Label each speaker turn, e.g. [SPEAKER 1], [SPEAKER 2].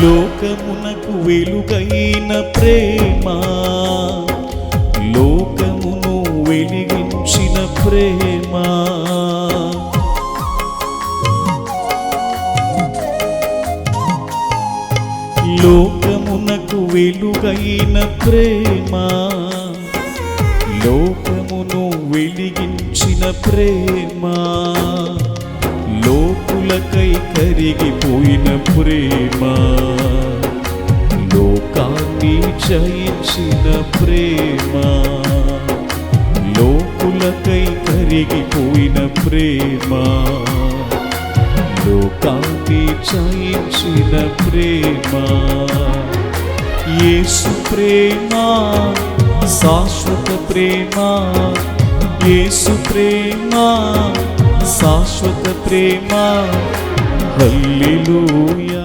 [SPEAKER 1] లోకమునకు వెలుగైన ప్రేమ. లోకమును వెలిగించిన ప్రేమ. లోకమునకు వెలుగైన ప్రేమ. లోకమును వెలిగించిన ప్రేమ. కరిగిపోయిన ప్రేమ. లోకాన్ని జయించిన ప్రేమ. లోకులకై కరిగిపోయిన ప్రేమ. లోకాన్ని జయించిన ప్రేమ. యేసు ప్రేమ శాశ్వత ప్రేమ. యేసు ప్రేమ శాశ్వత ప్రేమ. Aleluia.